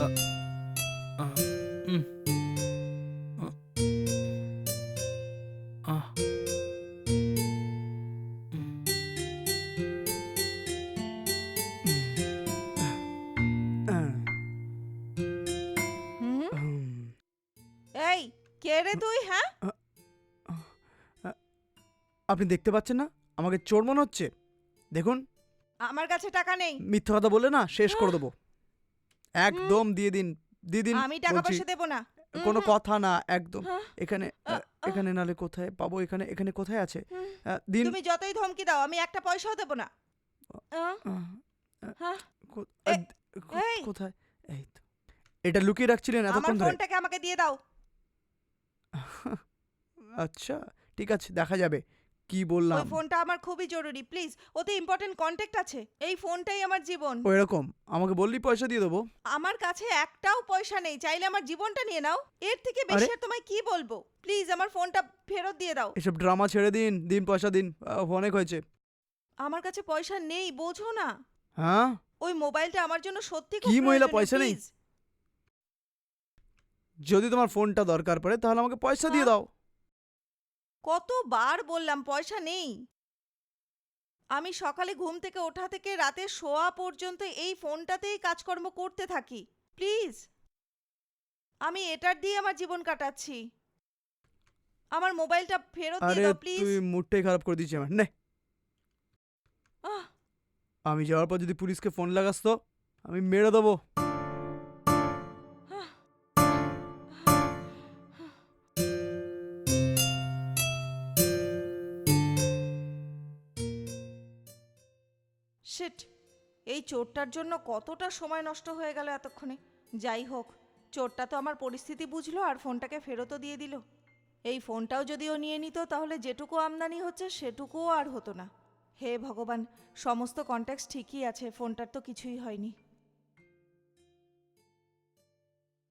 এই কে রে তুই হ্যাঁ? আপনি দেখতে পাচ্ছেন না? আমাকে চোর মনে হচ্ছে? দেখুন। আমার কাছে টাকা নেই। মিথ্যা কথা বলে না শেষ করে দেবো। একদম দিয়ে দিন দিয়ে দিন আমি টাকা পয়সা দেবো না। কোনো কথা না একদম। হ্যাঁ। এখানে এখানে নালে কোথায় পাবো? এখানে এখানে কোথায় আছে? দিন তুমি যতই ধমকি দাও আমি একটা পয়সাও দেবো না। কোথায়? এই তো। এটা লুকিয়ে রাখছিলেন এতক্ষণ ধরে। ফোনটাকে আমাকে দিয়ে দাও। আচ্ছা ঠিক আছে দেখা যাবে। কি ওই বললাম? ফোনটা আমার খুবই জরুরি প্লিজ ওতে ইম্পর্টেন্ট কন্ট্যাক্ট আছে এই ফোনটাই আমার জীবন। ও এরকম? আমাকে বললি পয়সা দিয়ে দেবো? আমার কাছে একটাও পয়সা নেই চাইলে আমার জীবনটা নিয়ে নাও। এর থেকে বেশি আর। তোমায় কি বলব? প্লিজ আমার ফোনটা ফেরত দিয়ে দাও। এসব ড্রামা ছেড়ে দিন দিন পয়সা দিন আহ, অনেক হয়েছে। আমার কাছে পয়সা নেই বোঝো না। হ্যাঁ? ওই মোবাইলটা আমার জন্য সত্যি কি মহিলা প্রয়োজনীয়, পয়সা নেই? please। যদি তোমার ফোনটা দরকার পড়ে তাহলে আমাকে পয়সা দিয়ে? দাও। কতবার বললাম পয়সা নেই। আমি সকালে ঘুম থেকে ওঠা থেকে রাতে শোয়া পর্যন্ত এই ফোনটাতেই কাজকর্ম করতে থাকি। প্লিজ। আমি এটার দিয়ে আমার জীবন কাটাচ্ছি। আমার মোবাইলটা ফেরত আরে দিয়ে দাও প্লিজ। তুই মুডটাই খারাপ করে দিচ্ছি আমার। নে। আমি যাওয়ার পর যদি পুলিশকে ফোন লাগাস তো আমি মেরে দেবো। শিট এই চোরটার জন্য কতটা সময় নষ্ট হয়ে গেল এতক্ষণে। যাই হোক, চোরটা তো আমার পরিস্থিতি বুঝলো আর ফোনটাকে ফেরতও দিয়ে দিল। এই ফোনটাও যদি ও নিয়ে নিত, তাহলে যেটুকু আমদানি হচ্ছে সেটুকুও আর হতো না। হে ভগবান, সমস্ত কন্ট্যাক্ট ঠিকই আছে, ফোনটার তো কিছুই হয়নি।